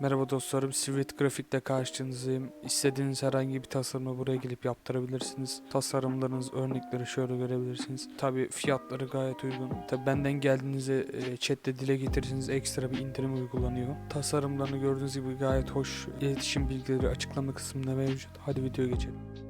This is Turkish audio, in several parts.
Merhaba dostlarım, Sivrit Grafik'te karşınızdayım. İstediğiniz herhangi bir tasarımı buraya gelip yaptırabilirsiniz. Tasarımlarınız, örnekleri şöyle görebilirsiniz. Tabi fiyatları gayet uygun. Tabi benden geldiğinizde e, chatte dile getirirseniz ekstra bir indirim uygulanıyor. Tasarımlarını gördüğünüz gibi gayet hoş. İletişim bilgileri açıklama kısmında mevcut. Hadi videoya geçelim.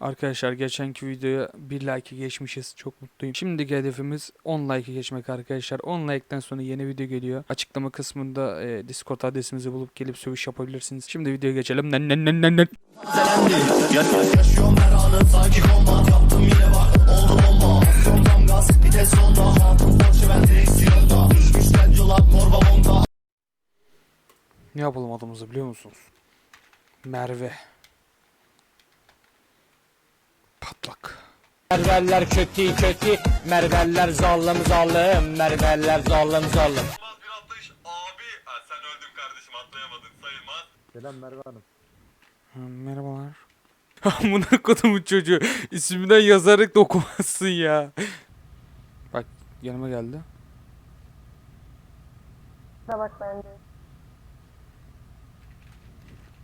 Arkadaşlar geçenki videoya 1 like'ı geçmişiz. Çok mutluyum. Şimdiki hedefimiz 10 like'ı geçmek arkadaşlar. 10 like'den sonra yeni video geliyor. Açıklama kısmında e, Discord adresimizi bulup gelip sövüş yapabilirsiniz. Şimdi videoya geçelim. Nen nen nen nen nen. Ne yapalım adımızı biliyor musunuz? Merve. Patlak. Merveller kötü kötü, merveller zallım zallım, merveller zallım zallım. Olmaz bir atlayış abi. Ha, sen öldün kardeşim atlayamadın sayılmaz. Ha, merhabalar. Amına kodumun çocuğu. İsminden yazarak da okumazsın ya. Bak yanıma geldi. Bak bence.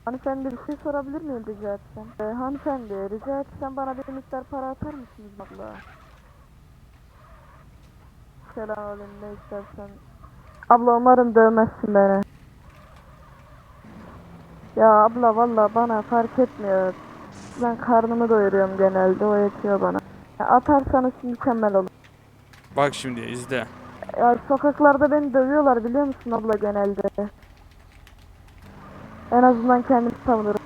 Hanımefendi bir şey sorabilir miyim rica etsem? Ee, hanımefendi rica etsem bana bir miktar para atar mısınız abla? Selamünaleyküm ne istersen. Abla umarım dövmezsin beni. Ya abla valla bana fark etmiyor. Ben karnımı doyuruyorum genelde o yetiyor bana. Ya atarsanız mükemmel olur. Bak şimdi izle. Ya sokaklarda beni dövüyorlar biliyor musun abla genelde. En azından kendimi savunurum.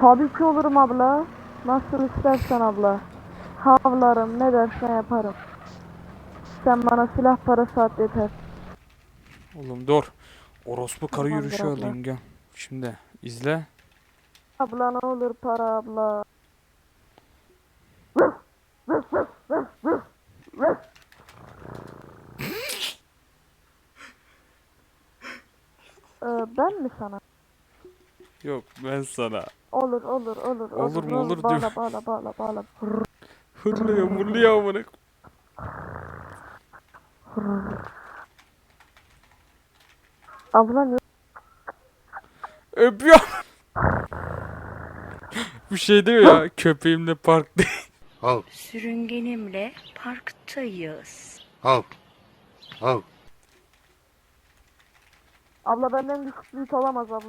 Tabii ki olurum abla. Nasıl istersen abla. Havlarım ne dersen yaparım. Sen bana silah parası at yeter. Oğlum dur. Orospu karı Tamamdır yürüyüşü abla. alayım gel. Şimdi izle. Abla ne olur para abla. Ee, ben mi sana? Yok ben sana. Olur olur olur. Olur mu, olur diyor. Bağla bağla bağla bağla. Hırlıyor mırlıyor amına. Abla niye? Öpüyor. Bu şey diyor ya köpeğimle parkta. Hav, Sürüngenimle parktayız. hav, hav. Abla benden düşük büyük olamaz abla.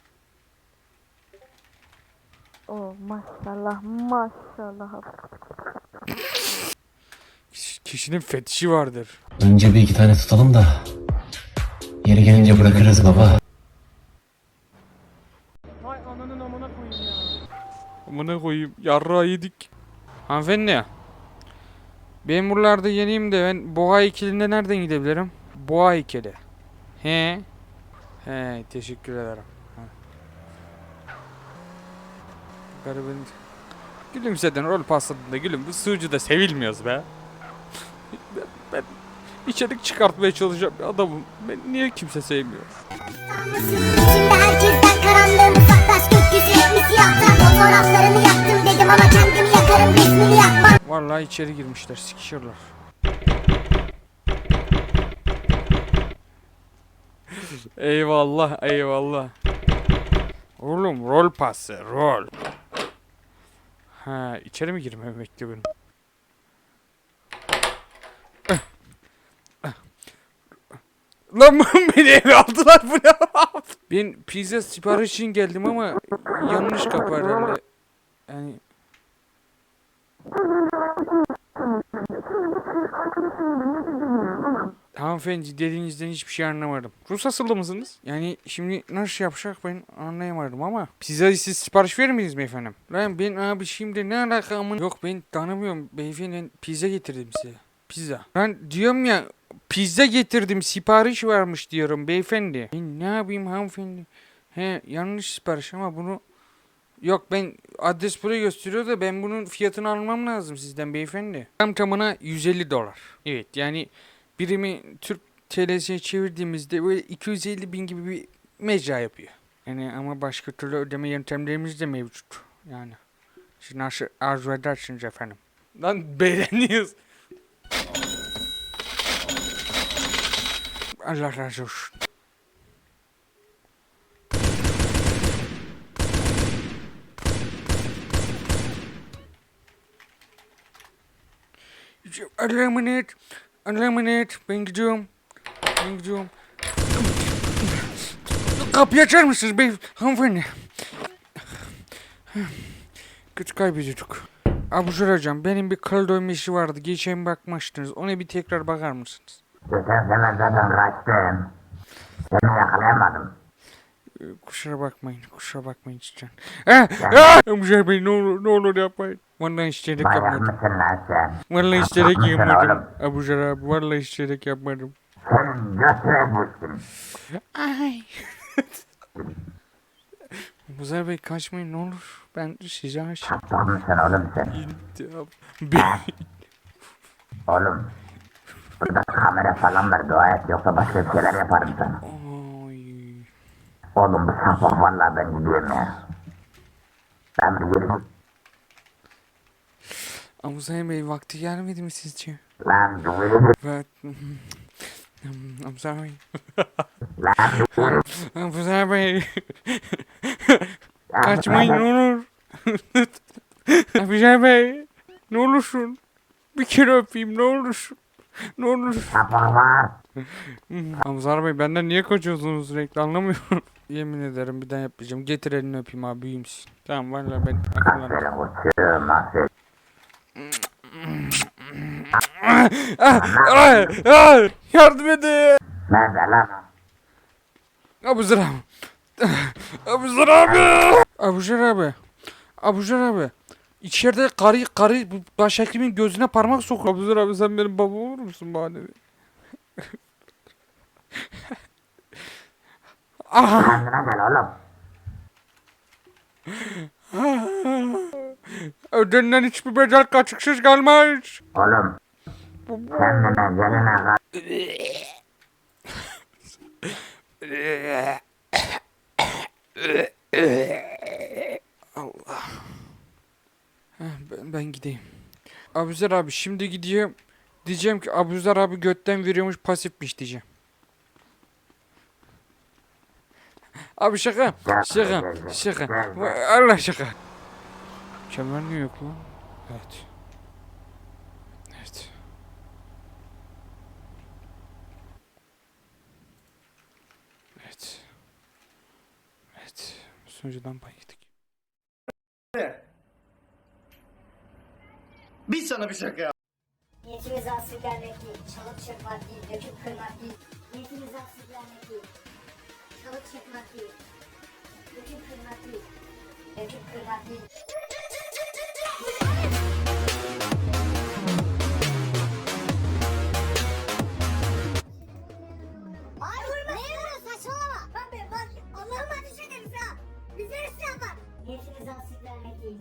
Oh maşallah maşallah abla. Kişinin fetişi vardır. Önce bir iki tane tutalım da yeri gelince bırakırız baba. Amına koyayım yarrağı yedik. Hanımefendi. Ben buralarda yeniyim de ben boğa heykeline nereden gidebilirim? Boğa heykeli. He. He teşekkür ederim. Garibin. Gülümseden rol pasladığında gülüm bu sığcı da sevilmiyoruz be. ben, ben içerik çıkartmaya çalışan bir adamım. Ben niye kimse sevmiyor? İçimde herkesten karanlığım uzaklaş gökyüzü siyahtan Fotoğraflarını yaktım dedim ama kendimi yakarım resmini yakmam Vallahi içeri girmişler sikişirler. Eyvallah eyvallah. Oğlum rol pası rol. Ha içeri mi girmemi bekliyor benim? Lan beni eve aldılar bu ne? ben pizza sipariş için geldim ama yanlış kapı herhalde. Yani Hanımefendi dediğinizden hiçbir şey anlamadım. Rus asıllı mısınız? Yani şimdi nasıl yapacak ben anlayamadım ama. Pizzayı siz sipariş verir miyiz mi efendim? Lan ben abi şimdi ne alaka amın? Yok ben tanımıyorum beyefendi pizza getirdim size. Pizza. Ben diyorum ya pizza getirdim sipariş varmış diyorum beyefendi. Ben ne yapayım hanımefendi? He yanlış sipariş ama bunu Yok ben adres burayı gösteriyor da ben bunun fiyatını almam lazım sizden beyefendi. Tam tamına 150 dolar. Evet yani birimi Türk TL'ye çevirdiğimizde böyle 250 bin gibi bir mecra yapıyor. Yani ama başka türlü ödeme yöntemlerimiz de mevcut. Yani. Siz nasıl arzu edersiniz efendim. Lan beğeniyoruz. Allah razı olsun. Allah'ım emanet. Gidiyorum. Ben gidiyorum. Kapıyı açar mısınız bey hanımefendi? Güç kaybediyorduk. Abujur hocam benim bir kıl dövme işi vardı. Geçen bakmıştınız. Ona bir tekrar bakar mısınız? Geçen sene zaten kaçtım. Seni yakalayamadım. Kusura bakmayın. Kusura bakmayın cidden. Ah! Ah! Abujur bey ne olur ne olur yapmayın. Vallahi isteyerek yapmadım. mısın lan sen? Vallahi isteyerek mısın yapmadım. oğlum? Abujur abi vallahi isteyerek yapmadım. Senin götüne bulsun. Ay. Muzar Bey kaçmayın ne olur. Ben size aşığım. Aptal mısın oğlum sen? Ben... Oğlum. Burada kamera falan var dua et yoksa başka bir şeyler yaparım sana. Oğlum bu sapık valla ben gidiyorum ya. Ben bir yürü Amuzay Bey vakti gelmedi mi sizce? Lan bir yürü Evet. Amuzay Bey. Lan bir yürü Amuzay Bey. Kaçmayın ne olur. Amuzay Bey. Ne olursun. Bir kere öpeyim ne olursun. Ne olur. Amuzar Bey benden niye kaçıyorsunuz sürekli anlamıyorum. Yemin ederim bir daha yapmayacağım. Getir elini öpeyim abi büyümsün. Tamam valla ben. Aferin uçuyorum aferin. Yardım edin. Nerede lan o? Abuzar abi. Abuzar abi. Abuzar abi. Abuzar abi. İçeride karı karı başhekimin gözüne parmak sokuyor. Abuzar abi sen benim babam olur musun bana? Aha. Kendine gel oğlum. Ödenilen hiçbir bedel kaçıksız gelmez. Oğlum. Kendine geline kal. Ben, ben gideyim. Abuzer abi şimdi gideyim. Diyeceğim ki Abuzer abi götten veriyormuş pasifmiş diyeceğim. Abi şaka. Şaka. Şaka. Allah şaka. Kemer niye yok lan? Evet. Evet. Evet. Evet. Sonucudan pay yedik. Sana bir şaka Niyetimiz asıl vermek değil, çalıp çırpmak değil, döküp kırmak değil. Niyetimiz asıl vermek değil, çalıp çırpmak değil, döküp kırmak değil, döküp kırmak. Ay vurma! Neye vuruyorsun saçmalama! Bak be bak! Allah'ım ateş ederiz ha! Bize silah var! Niyetimiz asıl vermek değil.